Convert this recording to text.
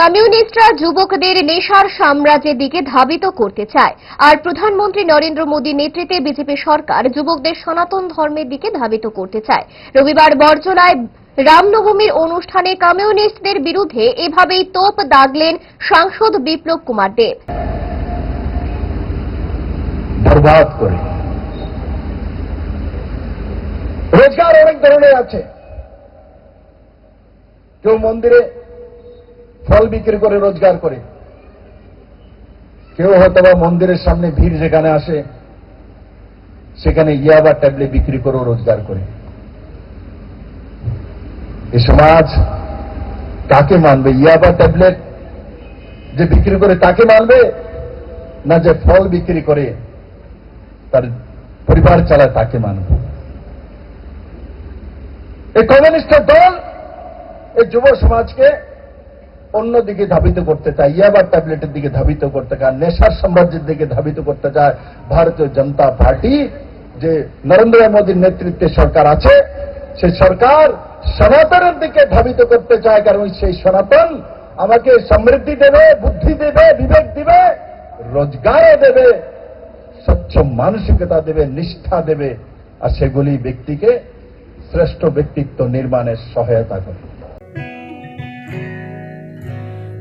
কমিউনিস্টরা যুবকদের নেশার সাম্রাজ্যের দিকে ধাবিত করতে চায়। আর প্রধানমন্ত্রী নরেন্দ্র মোদীর নেতৃত্বে বিজেপি সরকার যুবকদের সনাতন ধর্মের দিকে ধাবিত করতে চায়। রবিবার বর্জলায় রামনবমীর অনুষ্ঠানে কমিউনিস্টদের বিরুদ্ধে এভাবেই তোপ দাগলেন সাংসদ বিপ্লব কুমার দেব। বরবাদ করে। রোজগার অনেক ধরনের আছে। কেউ মন্দিরে ফল বিক্রি করে রোজগার করে। কেউ হয়তো বা মন্দিরের সামনে ভিড় যেখানে আসে, সেখানে ইয়াবা ট্যাবলেট বিক্রি করেও রোজগার করে। এ সমাজ কাকে মানবে? ইয়াবা ট্যাবলেট যে বিক্রি করে তাকে মানবে? না যে ফল বিক্রি করে তার পরিবার চালায় তাকে মানবে? এই কমিউনিস্টের দল এই যুব সমাজকে অন্যদিকে ধাবিত করতে চায় ইয়াবার ট্যাবলেটের দিকে ধাবিত করতে চায়, নেশার সাম্রাজ্যের দিকে ধাবিত করতে চায়, ভারতীয় জনতা পার্টি যে নরেন্দ্র মোদীর নেতৃত্বে সরকার আছে সেই সরকার সনাতনের দিকে ধাবিত করতে চায়, কারণ সেই সনাতন আমাকে সমৃদ্ধি দেবে, বুদ্ধি দেবে, বিবেক দিবে, রোজগারও দেবে স্বচ্ছ মানসিকতা দেবে, নিষ্ঠা দেবে, আর সেগুলি ব্যক্তিকে শ্রেষ্ঠ ব্যক্তিত্ব নির্মাণের সহায়তা করে।